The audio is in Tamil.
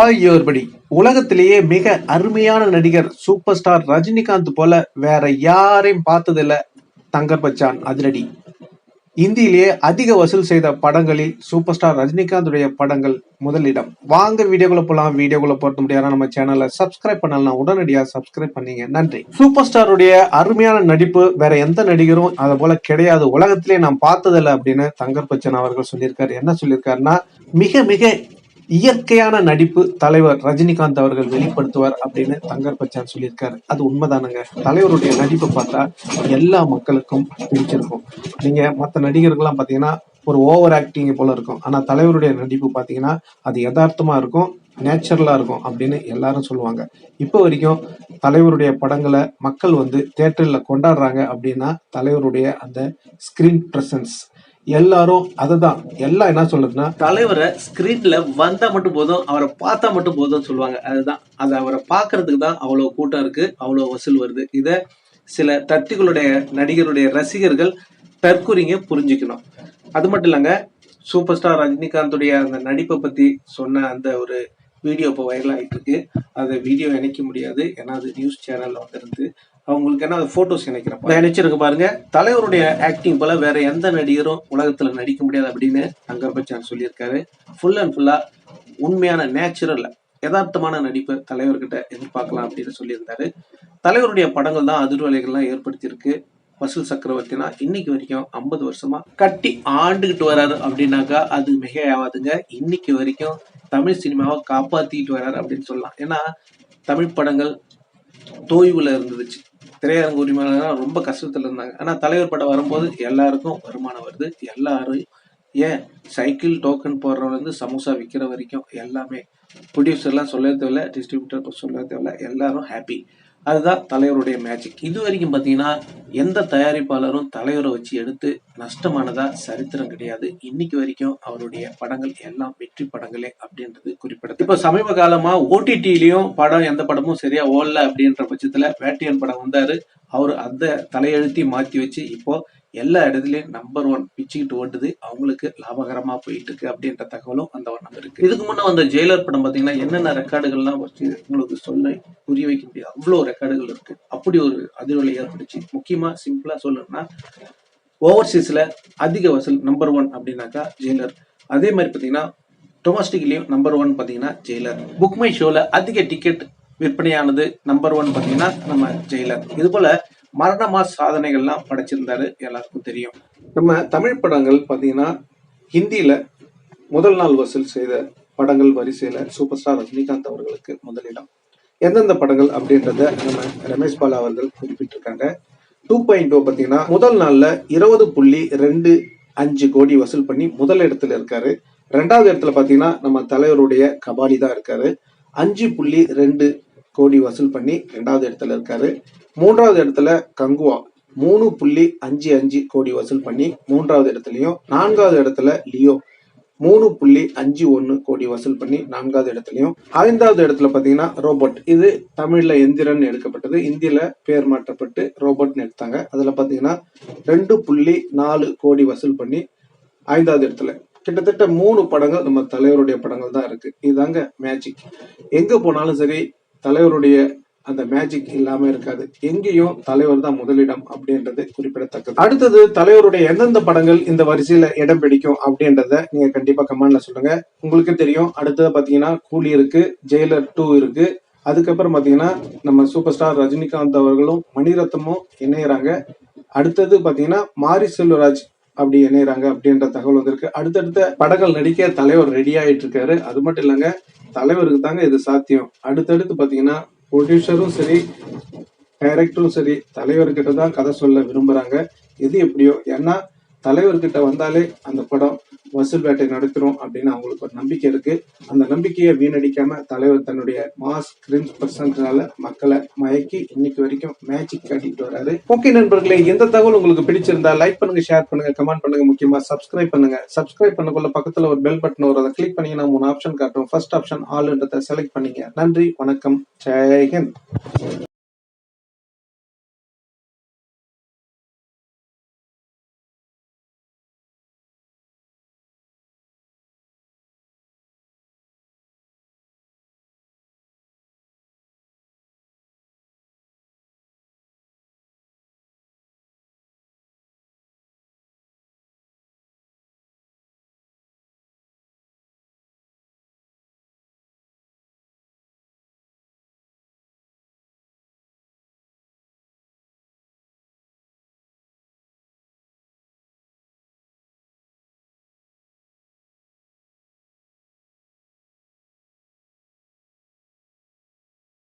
ஆகியோர்படி உலகத்திலேயே மிக அருமையான நடிகர் சூப்பர் ஸ்டார் ரஜினிகாந்த் போல வேற யாரையும் பார்த்ததில்ல தங்கர் பச்சான் அதிரடி. இந்தியிலேயே அதிக வசூல் செய்த படங்களில் சூப்பர் ஸ்டார் ரஜினிகாந்துடைய படங்கள் முதலிடம். வாங்க வீடியோக்குள்ள போகலாம் வீடியோக்குள்ள போறது முடியாத நம்ம சேனலை சப்ஸ்கிரைப் பண்ணலாம் உடனடியாக சப்ஸ்கிரைப் பண்ணீங்க. நன்றி. சூப்பர் ஸ்டாருடைய அருமையான நடிப்பு வேற எந்த நடிகரும் அதை போல கிடையாது. உலகத்திலே நான் பார்த்ததில்லை அப்படின்னு தங்கர் பச்சன் அவர்கள் சொல்லியிருக்காரு. என்ன சொல்லியிருக்காருன்னா மிக மிக இயற்கையான நடிப்பு தலைவர் ரஜினிகாந்த் அவர்கள் வெளிப்படுத்துவார் அப்படின்னு தங்கர் பச்சான் சொல்லியிருக்காரு. அது உண்மைதானுங்க? தலைவருடைய நடிப்பு பார்த்தா எல்லா மக்களுக்கும் பிடிச்சிருக்கும். நீங்க மற்ற நடிகர்கள்லாம் பாத்தீங்கன்னா ஒரு ஓவர் ஆக்டிங் போல இருக்கும். ஆனா தலைவருடைய நடிப்பு பாத்தீங்கன்னா அது யதார்த்தமா இருக்கும் நேச்சுரலா இருக்கும் அப்படின்னு எல்லாரும் சொல்லுவாங்க. இப்போ வரைக்கும் தலைவருடைய படங்களை மக்கள் வந்து தேட்டரில் கொண்டாடுறாங்க அப்படின்னா தலைவருடைய அந்த ஸ்கிரீன் ப்ரெசன்ஸ் எல்லாரும் அதுதான். எல்லாம் என்ன சொல்றதுன்னா தலைவரை ஸ்கிரீன்ல வந்தா மட்டும் போதும் அவரை பார்த்தா மட்டும் போதும் சொல்லுவாங்க. அதுதான். அது அவரை பார்க்கறதுக்கு தான் அவ்வளவு கூட்டம் இருக்கு அவ்வளவு வசூல் வருது. இத சில தத்திகளுடைய நடிகருடைய ரசிகர்கள் தற்கூறிங்க புரிஞ்சுக்கணும். அது மட்டும் இல்லைங்க சூப்பர் ஸ்டார் ரஜினிகாந்துடைய அந்த நடிப்பை பத்தி சொன்ன அந்த ஒரு வீடியோ இப்போ வைரல் ஆகிட்டு இருக்கு. அதை வீடியோ இணைக்க முடியாது. ஏன்னா அது நியூஸ் சேனல்ல வந்துருந்து அவங்களுக்கு என்ன ஃபோட்டோஸ் இணைக்கிறப்ப. நினைச்சிருக்கு பாருங்க. தலைவருடைய ஆக்டிங் போல வேற எந்த நடிகரும் உலகத்துல நடிக்க முடியாது அப்படின்னு தங்கர் பச்சான் சொல்லியிருக்காரு. ஃபுல் அண்ட் ஃபுல்லா உண்மையான நேச்சுரல் யதார்த்தமான நடிப்பை தலைவர்கிட்ட எதிர்பார்க்கலாம் அப்படின்னு சொல்லியிருந்தாரு. தலைவருடைய படங்கள் தான் அதிர்வலைகள்லாம் ஏற்படுத்தியிருக்கு. வசூல் சக்கரவர்த்தினா இன்னைக்கு வரைக்கும் ஐம்பது வருஷமா கட்டி ஆண்டுகிட்டு வராரு அப்படின்னாக்கா அது மிக ஆகாதுங்க இன்னைக்கு வரைக்கும் தமிழ் சினிமாவை காப்பாத்திட்டு வராரு அப்படின்னு சொல்லலாம். ஏன்னா தமிழ் படங்கள் தோய்வுல இருந்துச்சு திரையரங்கு உரிமையாளர்கள் ரொம்ப கஷ்டத்துல இருந்தாங்க. ஆனா தலைவர் படம் வரும்போது எல்லாருக்கும் வருமானம் வருது. எல்லாரும் ஏன் சைக்கிள் டோக்கன் போடுறவங்க இருந்து சமோசா விற்கிற வரைக்கும் எல்லாமே ப்ரொடியூசர்லாம் சொல்ல தேவையில்ல டிஸ்ட்ரிபியூட்டர் சொல்ல தேவையில்ல எல்லாரும் ஹாப்பி அதுதான் தலைவருடைய மேஜிக் இது வரைக்கும் பார்த்தீங்கன்னா எந்த தயாரிப்பாளரும் தலைவரை வச்சு எடுத்து நஷ்டமானதா சரித்திரம் கிடையாது. இன்னைக்கு வரைக்கும் அவருடைய படங்கள் எல்லாம் வெற்றி படங்களே அப்படின்றது குறிப்பிடத்தக்க இப்போ சமீப காலமா ஓடிடிலையும் படம் எந்த படமும் சரியா ஓடல அப்படின்ற பட்சத்துல வேட்டியன் படம் வந்தாரு. அவர் அந்த தலையெழுத்தி மாத்தி வச்சு இப்போ எல்லா இடத்துலயும் நம்பர் ஒன் பிச்சுக்கிட்டு ஓட்டுது அவங்களுக்கு லாபகரமா போயிட்டு இருக்கு அப்படின்ற தகவலும் அந்த வண்ணம் இருக்கு. இதுக்கு முன்ன வந்த ஜெயிலர் படம் பாத்தீங்கன்னா என்னென்ன ரெக்கார்டுகள்லாம் வச்சு உங்களுக்கு சொல்ல புரிய வைக்க முடியாது. அவ்வளோ ரெக்கார்டுகள் இருக்கு. அப்படி ஒரு அதிர்வலை ஏற்பட்டுச்சு முக்கியமா சிம்பிளா சொல்லணும்னா ஓவர்சீஸ்ல அதிக வசூல் நம்பர் ஒன் அப்படின்னாக்கா ஜெயிலர். அதே மாதிரி பாத்தீங்கன்னா டொமஸ்டிக்லயும் நம்பர் ஒன் பாத்தீங்கன்னா ஜெயிலர். புக் மை ஷோல அதிக டிக்கெட் விற்பனையானது நம்பர் ஒன் பார்த்தீங்கன்னா நம்ம ஜெயிலர். இது போல மரணமா சாதனைகள்லாம் படைச்சிருந்தாரு எல்லாருக்கும் தெரியும். நம்ம தமிழ் படங்கள் பார்த்தீங்கன்னா ஹிந்தியில முதல் நாள் வசூல் செய்த படங்கள் வரிசையில சூப்பர் ஸ்டார் ரஜினிகாந்த் அவர்களுக்கு முதலிடம். எந்தெந்த படங்கள் அப்படின்றத நம்ம ரமேஷ் பாலா அவர்கள் குறிப்பிட்டிருக்காங்க. டூ பாயிண்ட் டூ பார்த்தீங்கன்னா முதல் நாள்ல இருபது புள்ளி ரெண்டு அஞ்சு கோடி வசூல் பண்ணி முதல் இடத்துல இருக்காரு. ரெண்டாவது இடத்துல பார்த்தீங்கன்னா நம்ம தலைவருடைய கபாலி தான் இருக்காரு. அஞ்சு புள்ளி ரெண்டு கோடி வசூல் பண்ணி ரெண்டாவது இடத்துல இருக்காரு. மூன்றாவது இடத்துல கங்குவா மூணு புள்ளி அஞ்சு அஞ்சு கோடி வசூல் பண்ணி மூன்றாவது இடத்துலையும் நான்காவது இடத்துல லியோ மூணு புள்ளி அஞ்சு ஒன்று கோடி வசூல் பண்ணி நான்காவது இடத்துலையும். ஐந்தாவது இடத்துல பார்த்தீங்கன்னா ரோபோட். இது தமிழில் எந்திரன் எடுக்கப்பட்டது. இந்தியில் பேர் மாற்றப்பட்டு ரோபோட்னு எடுத்தாங்க. அதில் பார்த்தீங்கன்னா ரெண்டு புள்ளி நாலு கோடி வசூல் பண்ணி ஐந்தாவது இடத்துல. கிட்டத்தட்ட மூணு படங்கள் நம்ம தலைவருடைய படங்கள் தான் இருக்கு. இதுதாங்க மேஜிக் எங்க போனாலும் சரி தலைவருடைய அந்த மேஜிக் இல்லாம இருக்காது. எங்கேயும் தலைவர் தான் முதலிடம் அப்படின்றது குறிப்பிடத்தக்கது. அடுத்தது தலைவருடைய எந்தெந்த படங்கள் இந்த வரிசையில இடம் பிடிக்கும் அப்படின்றத நீங்க கண்டிப்பா கமெண்ட்ல சொல்லுங்க. உங்களுக்கு தெரியும். அடுத்தது பாத்தீங்கன்னா கூலி இருக்கு ஜெயிலர் டூ இருக்கு. அதுக்கப்புறம் பாத்தீங்கன்னா நம்ம சூப்பர் ஸ்டார் ரஜினிகாந்த் அவர்களும் மணிரத்னமும் இணையறாங்க. அடுத்தது பாத்தீங்கன்னா மாரி செல்வராஜ் அப்படி இணையறாங்க அப்படின்ற தகவல் வந்திருக்கு. அடுத்தடுத்த படங்கள் நடிக்க தலைவர் ரெடி ஆயிட்டு இருக்காரு அது மட்டும் இல்லைங்க தலைவருக்கு தாங்க இது சாத்தியம். அடுத்தடுத்து பாத்தீங்கன்னா ப்ரொடியூசரும் சரி டைரக்டரும் சரி தலைவர்கிட்ட தான் கதை சொல்ல விரும்புறாங்க. எது எப்படியோ ஏன்னா தலைவர்கிட்ட வந்தாலே அந்த படம் வசூல் வேட்டை நடத்துறோம் அப்படின்னு அவங்களுக்கு ஒரு நம்பிக்கை இருக்கு. அந்த நம்பிக்கையை வீணடிக்காம தலைவர் தன்னுடைய மாஸ் கிரீம் பர்சன்ட்னால மக்களை மயக்கி இன்னைக்கு வரைக்கும் மேஜிக் காட்டிட்டு வராரு. ஓகே நண்பர்களே எந்த தகவல் உங்களுக்கு பிடிச்சிருந்தா லைக் பண்ணுங்க ஷேர் பண்ணுங்க கமெண்ட் பண்ணுங்க முக்கியமா சப்ஸ்கிரைப் பண்ணுங்க. சப்ஸ்கிரைப் பண்ணக்குள்ள பக்கத்துல ஒரு பெல் பட்டன் வரும். அதை கிளிக் பண்ணீங்கன்னா மூணு ஆப்ஷன் காட்டும். ஃபர்ஸ்ட் ஆப்ஷன் ஆல்ன்றதை செலக்ட் பண்ணீங்க. நன்றி வணக்கம். ஜெய்ஹிந்த்